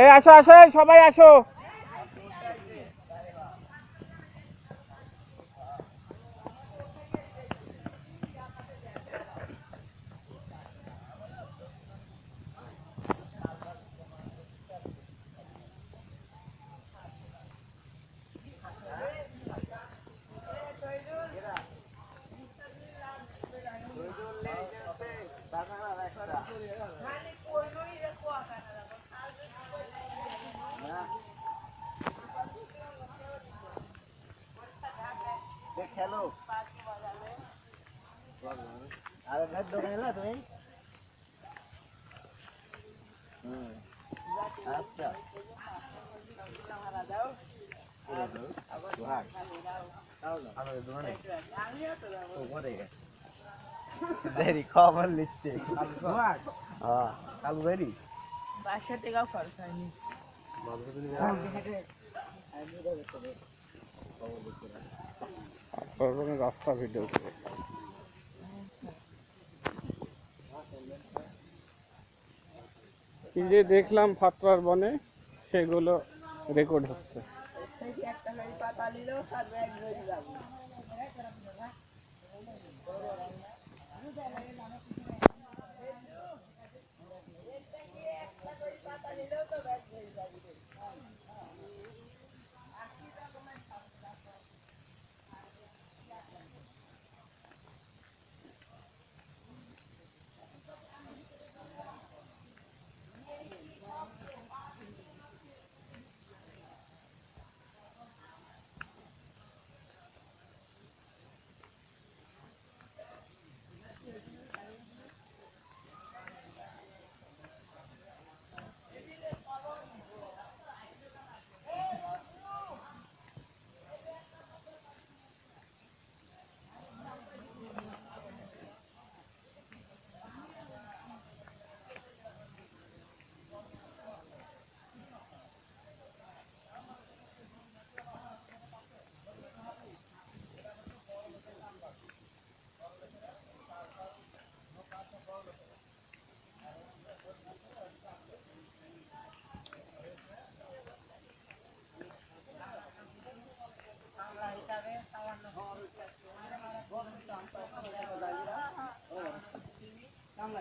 এই আসো আসো সবাই আসো। দেরি খবর হ্যাঁ কাল বেরি পাঁচশো টাকাও খরচ হয়নি রাস্তা ভিডিও যে দেখলাম ফাতরার বনে সেগুলো রেকর্ড হচ্ছে। একটা পাতা নিলেও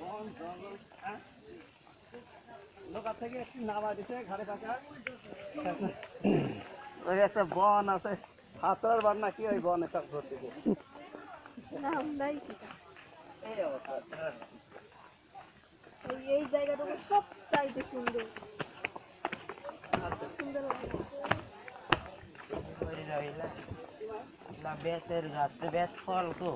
বন জঙ্গল হ্যাঁ লোকার থেকে একটু নামা দিছে ঘাড়ে পাকা ওই একটা বন আছে বন নাকি ওই বন একটা করে। এই অবস্থা জায়গাটা সব চাইতে সুন্দর। সুন্দর লাগে। বেতের গাছ বেত ফল তো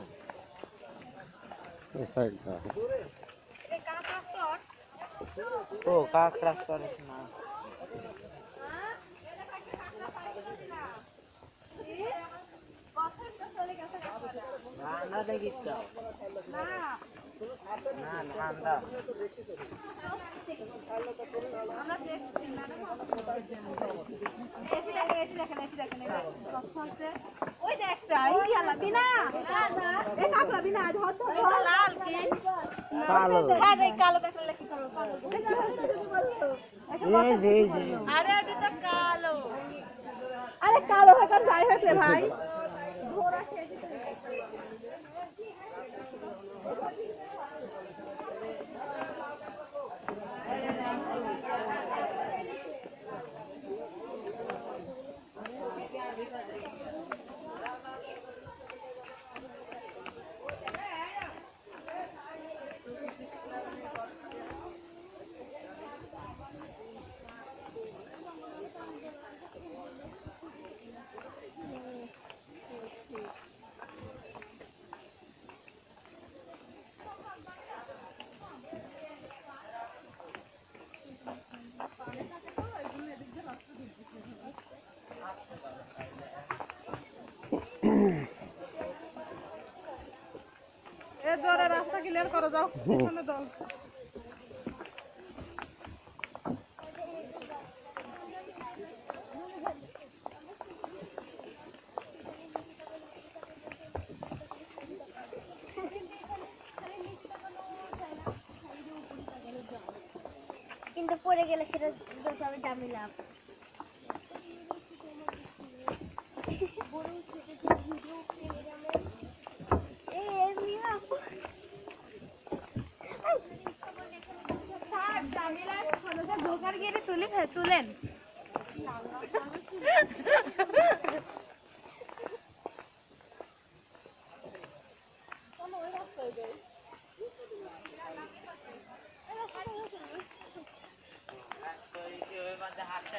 ও কাঁকড়া করিস না। না না দেখিস তো না ঠান্ডা আরে কালো হয়ে যাই হয়েছে ভাই রাস্তা কিন্তু পরে গেলে সেটা দোষ হবে জামিলা ঢোকার গিয়ে তুলে তুলেন একটা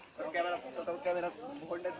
দিবনি ক্যামেরা ক্যামেরা হোল্ডার